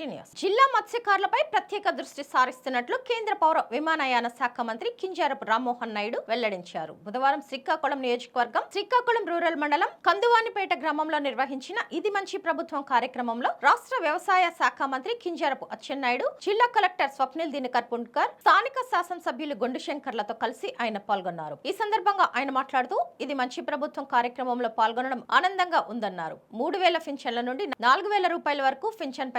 News జిల్లా మత్స్యకారులపై ప్రత్యేక దృష్టి సారిస్తున్నట్లు కేంద్ర పౌర విమానయాన శాఖ మంత్రి కింజారపు రామ్మోహన్ నాయుడు వెల్లడించారు. బుధవారం శ్రీకాకుళం నియోజకవర్గం శ్రీకాకుళం రూరల్ మండలం కందువానిపేట గ్రామంలో నిర్వహించిన ఇది మంచి ప్రభుత్వం కార్యక్రమంలో రాష్ట్ర వ్యవసాయ శాఖ మంత్రి కింజారపు అచ్చెన్నాయుడు జిల్లా కలెక్టర్ స్వప్నిల్ దినకర్ పుండ్కర్ స్థానిక శాసనసభ్యులు గుండు శంకర్లతో కలిసి ఆయన పాల్గొన్నారు. ఈ సందర్భంగా ఆయన మాట్లాడుతూ ఇది మంచి ప్రభుత్వం కార్యక్రమంలో పాల్గొనడం ఆనందంగా ఉందన్నారు. మూడు వేల పింఛన్ల నుండి నాలుగు వేల రూపాయల వరకు పింఛన్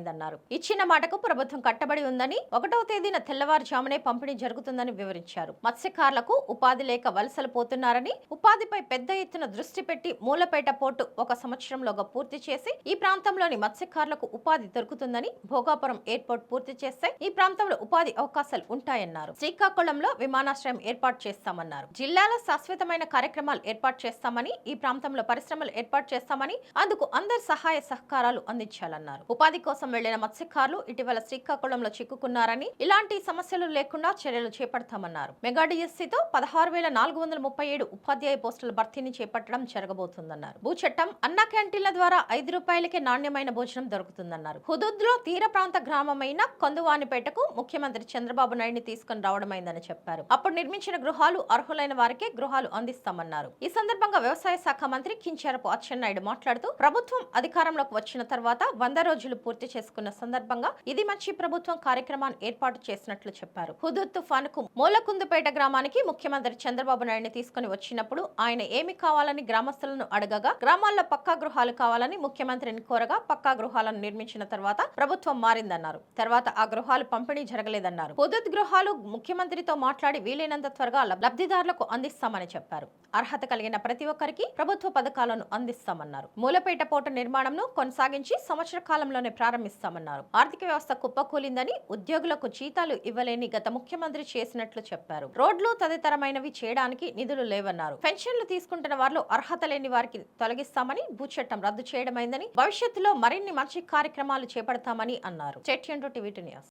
పెంచడమైందన్నారు ఇచ్చిన మాటకు ప్రభుత్వం కట్టబడి ఉందని ఒకటో తేదీన తెల్లవారుజామునే పంపిణీ జరుగుతుందని వివరించారు. మత్స్యకారులకు ఉపాధి లేక వలసలు పోతున్నారని ఉపాధిపై పెద్ద ఎత్తున దృష్టి పెట్టి మూలపేట పోర్టు ఒక సంవత్సరంలోగా పూర్తి చేసి ఈ ప్రాంతంలోని మత్స్యకారులకు ఉపాధి దొరుకుతుందని భోగాపురం ఎయిర్పోర్ట్ పూర్తి చేస్తే ఈ ప్రాంతంలో ఉపాధి అవకాశాలు ఉంటాయన్నారు. శ్రీకాకుళంలో విమానాశ్రయం ఏర్పాటు చేస్తామన్నారు. జిల్లాలో శాశ్వతమైన కార్యక్రమాలు ఏర్పాటు చేస్తామని ఈ ప్రాంతంలో పరిశ్రమలు ఏర్పాటు చేస్తామని అందుకు అందరి సహాయ సహకారాలు అందించాలన్నారు. ఉపాధి కోసం వెళ్ళిన మత్స్యకారులు ఇటీవల శ్రీకాకుళంలో చిక్కుకున్నారని ఇలాంటి సమస్యలు లేకుండా చర్యలు చేపడతామన్నారు. మెగా డిఎస్సీతో పదహారు వేల నాలుగు వందల ముప్పై ఏడు ఉపాధ్యాయ పోస్టుల భర్తీని చేపట్టడం జరగబోతుందన్నారు. భూచట్టం అన్న క్యాంటీన్ల ద్వారా ఐదు రూపాయలకే నాణ్యమైన భోజనం దొరుకుతుందన్నారు. హుదుద్లో తీర ప్రాంత గ్రామమైన కొందువానిపేటకు ముఖ్యమంత్రి చంద్రబాబు నాయుడిని తీసుకుని రావడమైందని చెప్పారు. అప్పుడు నిర్మించిన గృహాలు అర్హులైన వారికే గృహాలు అందిస్తామన్నారు. ఈ సందర్భంగా వ్యవసాయ శాఖ మంత్రి కించారపు అచ్చెన్నాయుడు మాట్లాడుతూ ప్రభుత్వం అధికారంలోకి వచ్చిన తర్వాత వంద రోజులు పూర్తి చేసుకున్న సందర్భంగా ఇది మంచి ప్రభుత్వం కార్యక్రమాన్ని ఏర్పాటు చేసినట్లు చెప్పారు. హుదూద్ తుఫానుకు మూలకుందుపేట గ్రామానికి ముఖ్యమంత్రి చంద్రబాబు నాయుడిని తీసుకుని వచ్చినప్పుడు ఆయన ఏమి కావాలని గ్రామస్తులను అడగగా గ్రామాల్లో పక్కా గృహాలు కావాలని ముఖ్యమంత్రిని కోరగా పక్కా గృహాలను నిర్మించిన తర్వాత ప్రభుత్వం మారిందన్నారు. తర్వాత ఆ గృహాలు పంపిణీ జరగలేదన్నారు. హుదూద్ గృహాలు ముఖ్యమంత్రితో మాట్లాడి వీలైనంత త్వరగా లబ్ధిదారులకు అందిస్తామని చెప్పారు. అర్హత కలిగిన ప్రతి ఒక్కరికి ప్రభుత్వ పథకాలను అందిస్తామన్నారు. మూలపేట పోర్టు నిర్మాణంను కొనసాగించి సంవత్సర కాలంలోనే ప్రారంభిస్తామన్నారు. ఆర్థిక వ్యవస్థ కుప్పకూలిందని ఉద్యోగులకు జీతాలు ఇవ్వలేని గత ముఖ్యమంత్రి చేసినట్లు చెప్పారు. రోడ్లు తదితరమైనవి చేయడానికి నిధులు లేవన్నారు. పెన్షన్లు తీసుకుంటున్న వారిలో అర్హత లేని వారికి తొలగిస్తామని భూచట్టం రద్దు చేయడమైందని భవిష్యత్తులో మరిన్ని మంచి కార్యక్రమాలు చేపడతామని అన్నారు. చెట్యంటూ టీవీ న్యూస్.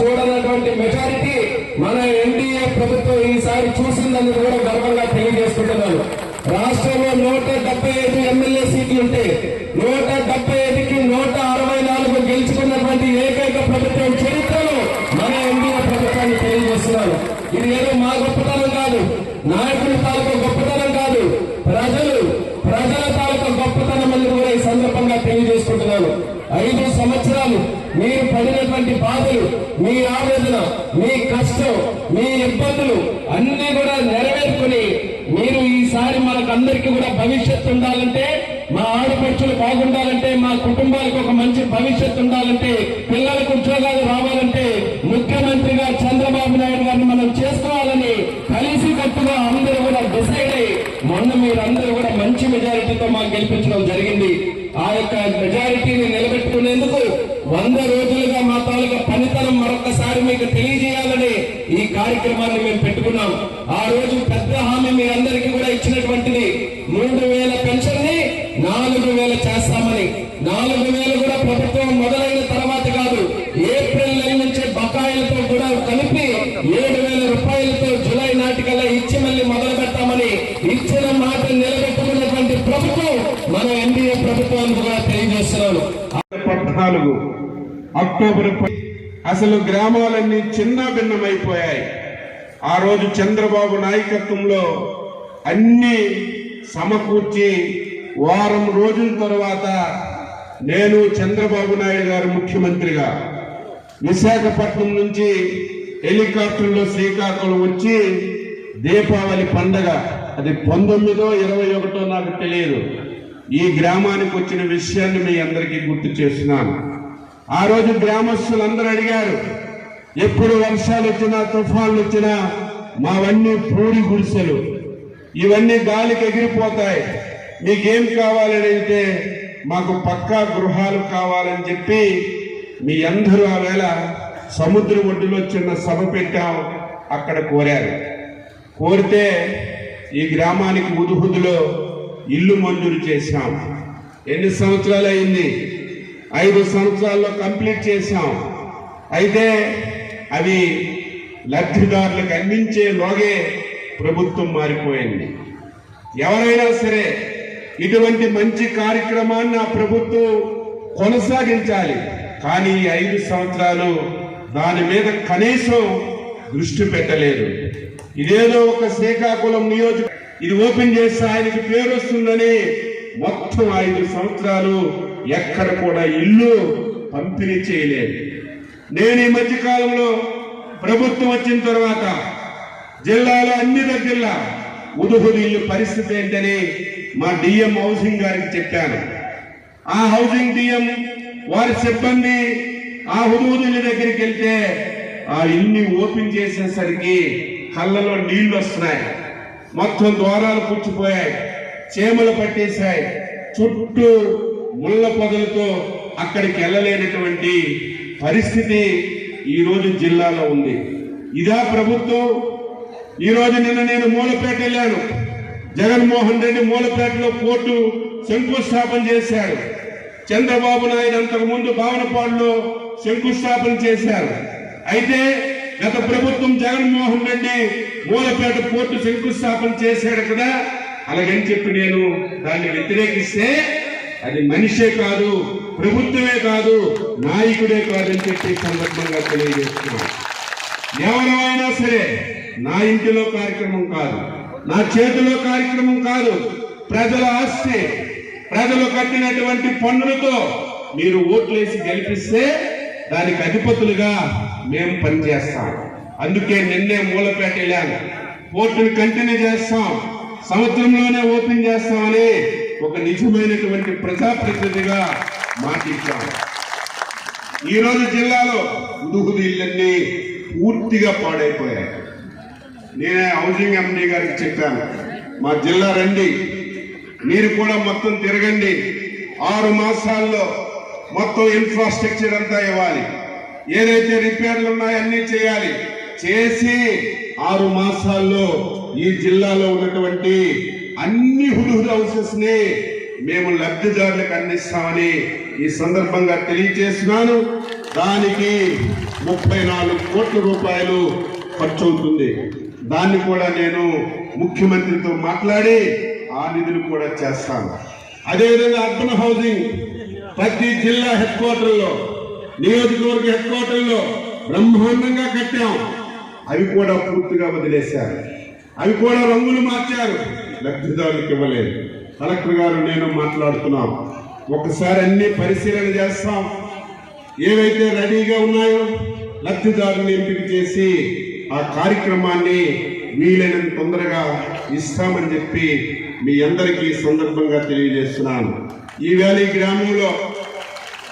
చూడనటువంటి మెజారిటీ మన ఎన్డీఏ ప్రభుత్వం ఈసారి చూసిందని కూడా గర్వంగా తెలియజేసుకుంటున్నాను రాష్ట్రంలో నూట డెబ్బై ఐదు ఎమ్మెల్యే సీట్లు ఉంటే నూట డెబ్బై ఇది ఏదో మా గొప్పతనం కాదు. నాయకుల తాలూకు గొప్పతనం కాదు. ప్రజలు ప్రజల తాలూకు గొప్పతనం అని కూడా ఈ సందర్భంగా తెలియజేసుకుంటున్నాను. ఐదు సంవత్సరాలు మీరు పడినటువంటి బాధలు మీ ఆవేదన మీ కష్టం మీ ఇబ్బందులు అన్ని కూడా నెరవేర్చుకుని మీరు ఈసారి మనకందరికీ కూడా భవిష్యత్తు ఉండాలంటే మా ఆడపడుచులు బాగుండాలంటే మా కుటుంబాలకు ఒక మంచి భవిష్యత్తు ఉండాలంటే పిల్లలకు ఉద్యోగాలు రావాలంటే ముఖ్యమంత్రిగా చంద్రబాబు నాయుడు గారిని మనం చేసుకోవాలని కలిసి కట్టుగా అందరూ కూడా డిసైడ్ అయ్యి మొన్న మీరందరూ కూడా మంచి మెజారిటీతో మాకు గెలిపించడం జరిగింది ఆ యొక్క మెజారిటీని నిలబెట్టుకునేందుకు వంద రోజులుగా మా తాలూకా పనితనం మరొకసారి మీకు తెలియజేయాలని ఈ కార్యక్రమాన్ని మేము పెట్టుకున్నాం. ఆ రోజు పెద్ద హామీ మీ అందరికీ కూడా ఇచ్చినటువంటిది మూడు వేల పెన్షన్ని నాలుగు వేల చేస్తామని. నాలుగు వేలు కూడా ప్రభుత్వం మొదలైన తర్వాత కాదు ఏప్రిల్ నెల నుంచి బకాయిలతో కూడా కలిపి ఏడు వేల రూపాయలతో జులై నాటికల్లా ఇచ్చి మళ్ళీ మొదలు పెడతామని ఇచ్చిన మాట నిలబెట్టుకున్నటువంటి ప్రభుత్వం మన ఎన్డీఏ ప్రభుత్వానికి కూడా తెలియజేస్తున్నాను. పద్నాలుగు అక్టోబర్ అసలు గ్రామాలన్నీ చిన్న భిన్నమైపోయాయి. ఆ రోజు చంద్రబాబు నాయకత్వంలో అన్ని సమకూర్చి వారం రోజుల తర్వాత నేను చంద్రబాబు నాయుడు గారు ముఖ్యమంత్రిగా విశాఖపట్నం నుంచి హెలికాప్టర్లో శ్రీకాకుళం వచ్చి దీపావళి పండగ అది పంతొమ్మిదో ఇరవై ఒకటో నాకు తెలియదు. ఈ గ్రామానికి వచ్చిన విషయాన్ని మీ అందరికీ గుర్తు చేస్తున్నాను. ఆ రోజు గ్రామస్తులందరూ అడిగారు ఎప్పుడు వర్షాలు వచ్చినా తుఫాన్లు వచ్చినా మావన్నీ పూరి గుడిసెలు. ఇవన్నీ గాలికి ఎగిరిపోతాయి. మీకేం కావాలని అయితే మాకు పక్కా గృహాలు కావాలని చెప్పి మీ అందరూ ఆ వేళ సముద్ర ఒడ్డులో చిన్న సభ పెట్టాం అక్కడ కోరారు. కోరితే ఈ గ్రామానికి ఉదుహుదులో ఇల్లు మంజూరు చేశాం. ఎన్ని సంవత్సరాలు అయింది ఐదు సంవత్సరాల్లో కంప్లీట్ చేశాం. అయితే అవి లబ్ధిదారులకు అందించే లోగే ప్రభుత్వం మారిపోయింది. ఎవరైనా సరే ఇటువంటి మంచి కార్యక్రమాన్ని ఆ ప్రభుత్వం కొనసాగించాలి. కానీ ఈ ఐదు సంవత్సరాలు దాని మీద కనీసం దృష్టి పెట్టలేదు. ఇదేదో ఒక శ్రీకాకుళం నియోజక ఇది ఓపెన్ చేస్తే ఆయనకి పేరు వస్తుందని మొత్తం ఐదు సంవత్సరాలు ఎక్కడ కూడా ఇల్లు పంపిణీ చేయలేదు. నేను ఈ మధ్య కాలంలో ప్రభుత్వం వచ్చిన తర్వాత జిల్లాలో అన్ని దగ్గరలా ఉదుహులు ఇల్లు పరిస్థితి ఏంటని మా డిఎం హౌసింగ్ గారికి చెప్పాను. ఆ హౌసింగ్ డిఎం వారి సిబ్బంది ఆ హుదుహుదు దగ్గరికి వెళ్తే ఆ ఇల్లు ఓపెన్ చేసేసరికి కళ్ళలో నీళ్ళు వస్తున్నాయి. మొత్తం ద్వారాలు పుచ్చిపోయాయి చేమలు పట్టేశాయి. చుట్టూ ముళ్ళ పొదలతో అక్కడికి వెళ్ళలేనటువంటి పరిస్థితి ఈ రోజు జిల్లాలో ఉంది. ఇదా ప్రభుత్వం. ఈరోజు నిన్న నేను మూలపేట వెళ్ళాను. జగన్మోహన్ రెడ్డి మూలపేటలో పోర్టు శంకుస్థాపన చేశారు. చంద్రబాబు నాయుడు అంతకుముందు భావనపాడులో శంకుస్థాపన చేశారు. అయితే గత ప్రభుత్వం జగన్మోహన్ రెడ్డి మూలపేట పోర్టు శంకుస్థాపన చేశాడు కదా. అలాగని చెప్పి నేను దాన్ని వ్యతిరేకిస్తే అది మనిషే కాదు ప్రభుత్వమే కాదు నాయకుడే కాదని చెప్పి సందర్భంగా తెలియజేస్తున్నాను. ఎవరైనా సరే నా ఇంటిలో కార్యక్రమం కాదు నా చేతిలో కార్యక్రమం కాదు ప్రజల ఆస్తి ప్రజలు కట్టినటువంటి పన్నులతో మీరు ఓట్లేసి గెలిపిస్తే దానికి అధిపతులుగా మేము పనిచేస్తాం. అందుకే నిన్నే మూలపేట వెళ్ళాను. పోర్టును కంటిన్యూ చేస్తాం. సంవత్సరంలోనే ఓపెన్ చేస్తామని ఒక నిజమైనటువంటి ప్రజాప్రతినిధిగా మాటిచ్చాం ఈరోజు జిల్లాలో ఉదుగుదు ఇళ్ళన్నీ పూర్తిగా పాడైపోయాయి. నేనే హౌసింగ్ ఎండీ గారికి చెప్పాను మా జిల్లా రండి మీరు కూడా మొత్తం తిరగండి ఆరు మాసాల్లో మొత్తం ఇన్ఫ్రాస్ట్రక్చర్ అంతా ఇవ్వాలి. ఏదైతే రిపేర్లు ఉన్నాయో అన్నీ చేయాలి. చేసి ఆరు మాసాల్లో ఈ జిల్లాలో ఉన్నటువంటి అన్ని హుదుహుదు హౌసెస్ని మేము లబ్ధిదారులకు అందిస్తామని ఈ సందర్భంగా తెలియజేస్తున్నాను. దానికి ముప్పై నాలుగు కోట్ల రూపాయలు ఖర్చు అవుతుంది. దాన్ని కూడా నేను ముఖ్యమంత్రితో మాట్లాడి ఆ నిధులు కూడా చేస్తాను. అదేవిధంగా అర్బన్ హౌసింగ్ ప్రతి జిల్లా హెడ్ క్వార్టర్లో నియోజకవర్గ హెడ్ క్వార్టర్లో బ్రహ్మాండంగా కట్టాం. అవి కూడా పూర్తిగా వదిలేశారు. అవి కూడా రంగులు మార్చారు. లబ్ధిదారులకు ఇవ్వలేదు. కలెక్టర్ గారు నేను మాట్లాడుతున్నాం. ఒకసారి అన్ని పరిశీలన చేస్తాం. ఏవైతే రెడీగా ఉన్నాయో లబ్ధిదారుని ఎంపిక చేసి ఆ కార్యక్రమాన్ని వీలైనంత తొందరగా ఇస్తామని చెప్పి మీ అందరికీ సందర్భంగా తెలియజేస్తున్నాను. ఈవేళ ఈ గ్రామంలో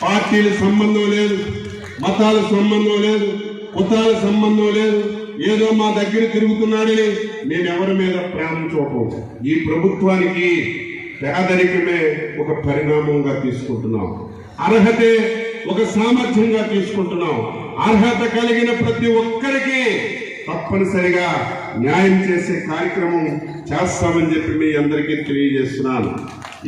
పార్టీల సంబంధం లేదు మతాల సంబంధం లేదు కుతాల సంబంధం లేదు ఏదో మా దగ్గర తిరుగుతున్నాడని మేము మీద ప్రేమ చూపం ఈ ప్రభుత్వానికి పేదరికమే ఒక పరిణామంగా తీసుకుంటున్నాం. అర్హతే ఒక సామర్థ్యంగా తీసుకుంటున్నాం. అర్హత కలిగిన ప్రతి ఒక్కరికి తప్పనిసరిగా న్యాయం చేసే కార్యక్రమం చేస్తామని చెప్పి మీ అందరికీ తెలియజేస్తున్నాను.